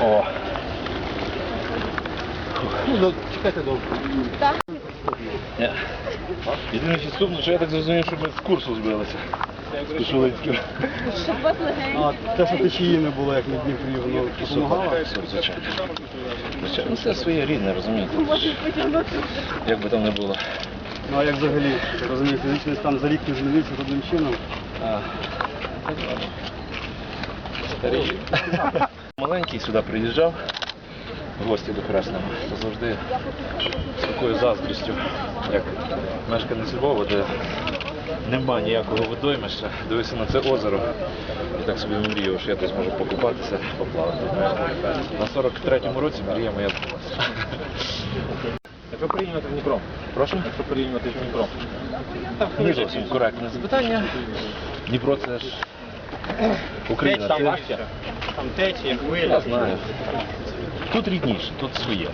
О, Ну, чекайте довго. ні. Єдине що сумно, що я так зрозумів, що ми з курсу збилися. Щоб вас легенько. А те, що течії не було, як на Дніпрі, воно допомагало. Все, звичайно. Звичайно, все своє рідне, розумієте? Як би там не було. Ну а як взагалі, розумієте, фізичний стан за рік не змінився жодним чином. Старий. Маленький сюди приїжджав гості до Красного, завжди з такою заздрістю, як мешканець Львова, де нема ніякого водоймища, дивився на це озеро і так собі мріяв, що я тут зможу покупатися, поплавати. На 43-му році мрія моя збулася. Якщо порівнювати з Дніпром, Прошу? якщо порівнювати з Дніпром, Не зовсім коректне запитання. Дніпро це ж Україна. там важче, там течія, хвиля. Я знаю. Тут рідніше, тут своє.